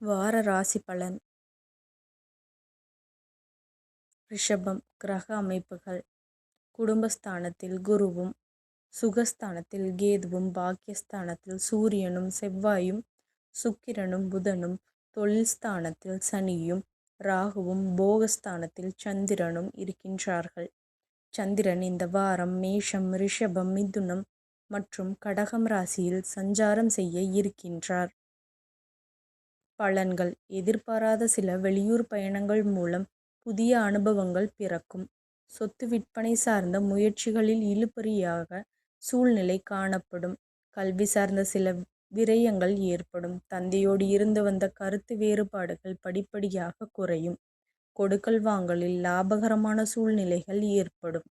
வார ராசி பலன். ரிஷபம் கிரக அமைப்புகள். குடும்பஸ்தானத்தில் குருவும் சுகஸ்தானத்தில் கேதுவும் பாக்கியஸ்தானத்தில் சூரியனும் செவ்வாயும் சுக்கிரனும் புதனும் தொழில் ஸ்தானத்தில் சனியும் ராகுவும் போகஸ்தானத்தில் சந்திரனும் இருக்கின்றார்கள். சந்திரன் இந்த வாரம் மேஷம் ரிஷபம் மிதுனம் மற்றும் கடகம் ராசியில் சஞ்சாரம் செய்ய இருக்கின்றார். பலன்கள். எதிர்பாராத சில வெளியூர் பயணங்கள் மூலம் புதிய அனுபவங்கள் பிறக்கும். சொத்து விற்பனை சார்ந்த முயற்சிகளில் இழுபறியாக சூழ்நிலை காணப்படும். கல்வி சார்ந்த சில விரயங்கள் ஏற்படும். தந்தையோடு இருந்து வந்த கருத்து வேறுபாடுகள் படிப்படியாக குறையும். கொடுக்கல் வாங்கலில் லாபகரமான சூழ்நிலைகள் ஏற்படும்.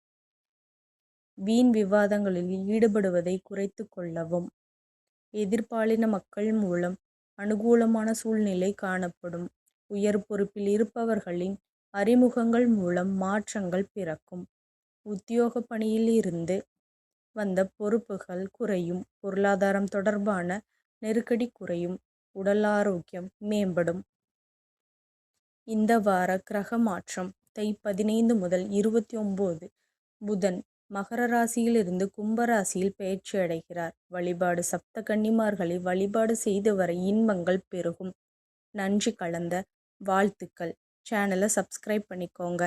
வீண் விவாதங்களில் ஈடுபடுவதை குறைத்து கொள்ளவும். எதிர்பாலின மக்கள் மூலம் அனுகூலமான சூழ்நிலை காணப்படும். உயர் பொறுப்பில் இருப்பவர்களின் அறிமுகங்கள் மூலம் மாற்றங்கள் பிறக்கும். உத்தியோக பணியில் இருந்து வந்த பொறுப்புகள் குறையும். பொருளாதாரம் தொடர்பான நெருக்கடி குறையும். உடல் ஆரோக்கியம் மேம்படும். இந்த வார கிரக மாற்றம் தை பதினைந்து முதல் இருபத்தி ஒம்பது புதன் மகர ராசியில் இருந்து கும்பராசியில் பயிற்சி அடைகிறார். வழிபாடு சப்த கன்னிமார்களை வழிபாடு செய்து வர இன்பங்கள் பெருகும். நன்றி கலந்த வாழ்த்துக்கள். சேனலை சப்ஸ்கிரைப் பண்ணிக்கோங்க.